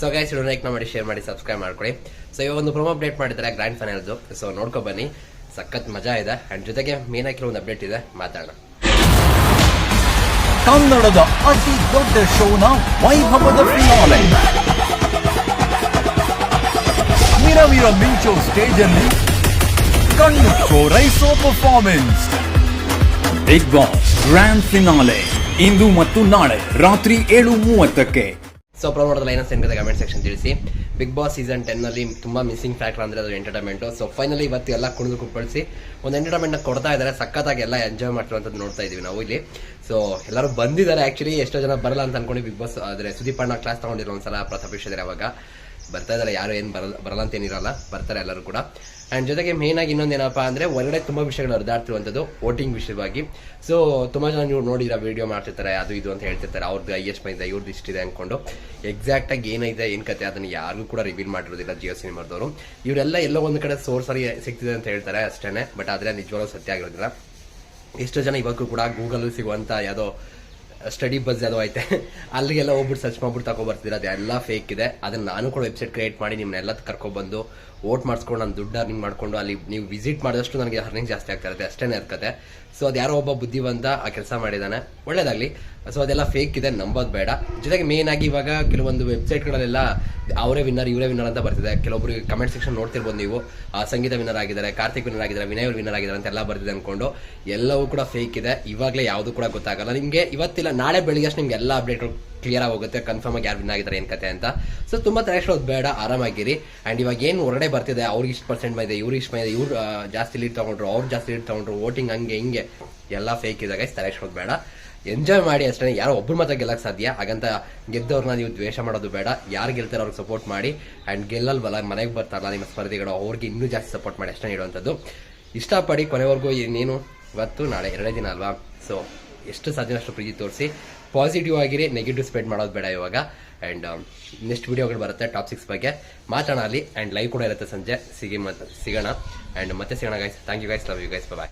So guys like ಮಾಡಿ share ಮಾಡಿ subscribe ಮಾಡ್ಕೊಳ್ಳಿ ಸೊ ಇವಾಗ ಒಂದು ಪ್ರೊಮೋ ಅಪ್ಡೇಟ್ ಮಾಡಿದ್ದಾರೆ ಗ್ರ್ಯಾಂಡ್ ಫೈನಲ್ದು ಸೊ ನೋಡ್ಕೊ ಬನ್ನಿ. ಸಖತ್ ಮಜಾ ಇದೆ. ಅಂಡ್ ಜೊತೆಗೆ ಮೇನ್ ಒಂದು ಅಪ್ಡೇಟ್ ಇದೆ. ಮಾತಾಡೋಣ. ಕನ್ನಡದ ಅತಿ ದೊಡ್ಡ ಶೋನ ವೈಭವದ ಫಿನಾಲೆ ಮಿರವಿರ ಮಿಂಚೋ ಸ್ಟೇಜ್ ಅಲ್ಲಿ ಕಣ್ಣು ಚೋರೈಸೋ performance Bigg Boss grand finale ಇಂದು ಮತ್ತು ನಾಳೆ ರಾತ್ರಿ ಏಳು ಮೂವತ್ತಕ್ಕೆ. ಸೊ ಪ್ರೊಮೋಟದ ಲೈನಸ್ ಏನಿದೆ ಕಮೆಂಟ್ ಸೆಕ್ಷನ್ ತಿಳಿಸಿ. ಬಿಗ್ ಬಾಸ್ ಸೀಸನ್ ಟೆನ್ ಅಲ್ಲಿ ತುಂಬಾ ಮಿಸ್ಸಿಂಗ್ ಫ್ಯಾಕ್ಟರ್ ಅಂದ್ರೆ ಅದು ಎಂಟರ್ಟೈನ್ಮೆಂಟು ಸೊ ಫೈನಲಿ ಇವತ್ತು ಎಲ್ಲ ಕುಣಿದು ಕುಪ್ಪಳಿಸಿ, ಒಂದು ಎಂಟರ್ಟೈನ್ಮೆಂಟ್ ಕೊಡ್ತಾ ಇದ್ದಾರೆ, ಸಖತ್ತಾಗಿ ಎಲ್ಲ ಎಂಜಾಯ್ ಮಾಡ್ತಿರುವಂತದ್ದು ನೋಡ್ತಾ ಇದೀವಿ ನಾವು ಇಲ್ಲಿ. ಸೊ ಎಲ್ಲರೂ ಬಂದಿದ್ದಾರೆ ಆ್ಯಕ್ಚುಲಿ ಎಷ್ಟೋ ಜನ ಬರಲ್ಲ ಅಂತ ಅನ್ಕೊಂಡು ಬಿಗ್ ಬಾಸ್ ಆದ್ರೆ ಸುದೀಪ್ ಅಣ್ಣ ಕ್ಲಾಸ್ ತಗೊಂಡಿರೋ ಒಂದ್ಸಲ, ಪ್ರತಾಪ್ ಇದ್ದಾರೆ ಅವಾಗ. ಬರ್ತಾ ಇದ್ದಾರೆ ಯಾರು ಏನು ಬರಲ್ಲ ಬರಲ್ಲ ಅಂತ ಏನಿರಲ್ಲ, ಬರ್ತಾರೆ ಎಲ್ಲರೂ ಕೂಡ. ಆ್ಯಂಡ್ ಜೊತೆಗೆ ಮೇಯ್ನಾಗಿ ಇನ್ನೊಂದೇನಪ್ಪ ಅಂದರೆ ಹೊರಗಡೆ ತುಂಬ ವಿಷಯಗಳು ಹರಿದಾಡ್ತಿರುವಂಥದ್ದು ವೋಟಿಂಗ್ ವಿಷಯವಾಗಿ. ಸೊ ತುಂಬ ಜನ ನೀವು ನೋಡಿರ ವಿಡಿಯೋ ಮಾಡ್ತಿರ್ತಾರೆ, ಅದು ಇದು ಅಂತ ಹೇಳ್ತಿರ್ತಾರೆ ಅವ್ರದ್ದು ಐ ಎಸ್ ಇದೆ ಇವ್ರದ್ದು ಇಷ್ಟಿದೆ ಅನ್ಕೊಂಡು. ಎಕ್ಸಾಕ್ಟ್ ಏನಿದೆ, ಏನು ಕತೆ, ಅದನ್ನು ಯಾರಿಗೂ ಕೂಡ ರಿವೀಲ್ ಮಾಡಿರೋದಿಲ್ಲ ಜಿಯೋ ಸಿನಿಮಾದವರು ಇವರೆಲ್ಲ ಎಲ್ಲೋ ಒಂದು ಕಡೆ ಸೋರ್ಸ್ ಆಗಿ ಸಿಗ್ತಿದೆ ಅಂತ ಹೇಳ್ತಾರೆ ಅಷ್ಟೇನೆ ಬಟ್ ಆದರೆ ನಿಜವಾಗ್ಲೂ ಸತ್ಯ ಆಗಿರೋದಿಲ್ಲ. ಎಷ್ಟೋ ಜನ ಇವತ್ತು ಕೂಡ ಗೂಗಲ್ ಸಿಗುವಂಥ ಯಾವುದೋ ಸ್ಟಡಿ ಬಸ್ ಯಾವುದೋ ಐತೆ. ಅಲ್ಲಿಗೆಲ್ಲ ಹೋಗ್ಬಿಟ್ಟು ಸರ್ಚ್ ಮಾಡ್ಬಿಟ್ಟು ತಗೊಬರ್ತಿದ್ರೆ ಅದೆಲ್ಲ ಫೇಕ್ ಇದೆ. ಅದನ್ನ ನಾನು ಕೂಡ ವೆಬ್ಸೈಟ್ ಕ್ರಿಯೇಟ್ ಮಾಡಿ ನಿಮ್ಮನ್ನೆಲ್ಲ ಕರ್ಕೊಬಂದು ವೋಟ್ ಮಾಡಿಸ್ಕೊಂಡು ನಾನು ದುಡ್ಡು ಅರ್ನಿಂಗ್ ಮಾಡಿಕೊಂಡು ಅಲ್ಲಿ ನೀವು ವಿಸಿಟ್ ಮಾಡಿದಷ್ಟು ನನಗೆ ಅರ್ನಿಂಗ್ ಜಾಸ್ತಿ ಆಗ್ತಾ ಇರುತ್ತೆ ಅಷ್ಟೇ ಇರ್ತದೆ. ಸೊ ಅದು ಯಾರೋ ಒಬ್ಬ ಬುದ್ಧಿವಂತ ಆ ಕೆಲಸ ಮಾಡಿದಾನೆ. ಒಳ್ಳೇದಾಗ್ಲಿ. ಸೊ ಅದೆಲ್ಲ ಫೇಕ್ ಇದೆ ನಂಬೋದು ಬೇಡ. ಜೊತೆಗೆ ಮೇನ್ ಆಗಿ ಇವಾಗ ಕೆಲವೊಂದು ವೆಬ್ಸೈಟ್ಗಳಲ್ಲೆಲ್ಲ ಅವರೇ ವಿನ್ನರ್ ಇವರೇ ವಿನ್ನರ್ ಅಂತ ಬರ್ತಿದೆ. ಕೆಲವೊಬ್ರು ಕಮೆಂಟ್ ಸೆಕ್ಷನ್ ನೋಡ್ತಿರ್ಬೋದು ನೀವು. ಆ, ಸಂಗೀತ ವಿನ್ನರ್ ಆಗಿದ್ದಾರೆ ಕಾರ್ತಿಕ್ ವಿನ್ನರ್ ಆಗಿದ್ದಾರೆ ವಿನಯ್ ವಿನ್ನರ್ ಆಗಿದ್ದಾರೆ ಅಂತ ಎಲ್ಲ ಬರ್ತಿದೆ ಅಂದ್ಕೊಂಡು ಎಲ್ಲವೂ ಕೂಡ ಫೇಕ್ ಇದೆ. ಇವಾಗಲೇ ಯಾವುದು ಕೂಡ ಗೊತ್ತಾಗಲ್ಲ. ನಿಮಗೆ ಇವತ್ತಿಲ್ಲ ನಾಳೆ ಬೆಳಿಗ್ಗೆ ಅಷ್ಟು ನಿಮ್ಗೆ ಎಲ್ಲ ಅಪ್ಡೇಟ್ಗಳು ಕ್ಲಿಯರ್ ಆಗೋಗುತ್ತೆ ಕನ್ಫರ್ಮ್ ಆಗಿ ಯಾರು ವಿನ್ ಆಗಿದ್ದಾರೆ, ಏನ್ ಕತೆ ಅಂತ. ಸೊ ತುಂಬಾ ತಲೆಸೋದು ಬೇಡ, ಆರಾಮಾಗಿರಿ. ಅಂಡ್ ಇವಾಗ ಏನು ಹೊರಗಡೆ ಬರ್ತಿದೆ, ಅವ್ರಿಗೆ ಇಷ್ಟು ಪರ್ಸೆಂಟ್ ಮಾಡಿದೆ ಇವ್ರಿಗೆ ಇಷ್ಟು ಬಂದಿದೆ ಇವ್ರು ಜಾಸ್ತಿ ಲೀಡ್ ತಗೊಂಡ್ರು, ಅವ್ರು ಜಾಸ್ತಿ ಲೀಡ್ ತಗೊಂಡ್ರು ವೋಟಿಂಗ್ ಹಂಗೆ, ಹಿಂಗೆ, ಎಲ್ಲ ಫೇಕ್ ಇದಾಗ ತಲೆಸೋದು ಬೇಡ. ಎಂಜಾಯ್ ಮಾಡಿ ಅಷ್ಟೇ ಯಾರೋ ಒಬ್ಬರು ಮಾತ್ರ ಗೆಲ್ಲಕ್ಕೆ ಸಾಧ್ಯ. ಹಾಗಂತ ಗೆದ್ದವ್ರನ್ನ ನೀವು ದ್ವೇಷ ಮಾಡೋದು ಬೇಡ, ಯಾರು ಗೆಲ್ತಾರೋ ಅವ್ರಿಗೆ ಸಪೋರ್ಟ್ ಮಾಡಿ. ಅಂಡ್ ಗೆಲ್ಲಲ್ವಲ್ಲ, ಮನೆಗೆ ಬರ್ತಾರಲ್ಲ, ನಿಮ್ಮ ಸ್ಪರ್ಧಿಗಳು, ಅವ್ರಿಗೆ ಇನ್ನೂ ಜಾಸ್ತಿ ಸಪೋರ್ಟ್ ಮಾಡಿ ಅಷ್ಟೇ ಇಡುವಂಥದ್ದು ಇಷ್ಟಪಡಿ ಕೊನೆವರೆಗೂ ಇನ್ನೇನು ಇವತ್ತು ನಾಳೆ ಎರಡೇ ದಿನ ಅಲ್ವಾ? ಸೊ ಎಷ್ಟು ಸಾಧ್ಯನಷ್ಟು ಅಷ್ಟು ಪ್ರೀತಿ ತೋರಿಸಿ. ಪಾಸಿಟಿವ್ ಆಗಿರಿ ನೆಗೆಟಿವ್ ಸ್ಪ್ರೆಡ್ ಮಾಡೋದು ಬೇಡ ಇವಾಗ. ಆ್ಯಂಡ್ ನೆಕ್ಸ್ಟ್ ವೀಡಿಯೋಗಳು ಬರುತ್ತೆ ಟಾಪ್ ಸಿಕ್ಸ್ ಬಗ್ಗೆ. ಮಾತಾಡೋಣ ಅಲ್ಲಿ ಆ್ಯಂಡ್ ಲೈವ್ ಕೂಡ ಇರುತ್ತೆ ಸಂಜೆ. ಸಿಗಿ ಮತ್ತೆ ಸಿಗೋಣ. ಆ್ಯಂಡ್ ಮತ್ತೆ ಸಿಗೋಣ guys thank you guys love you guys bye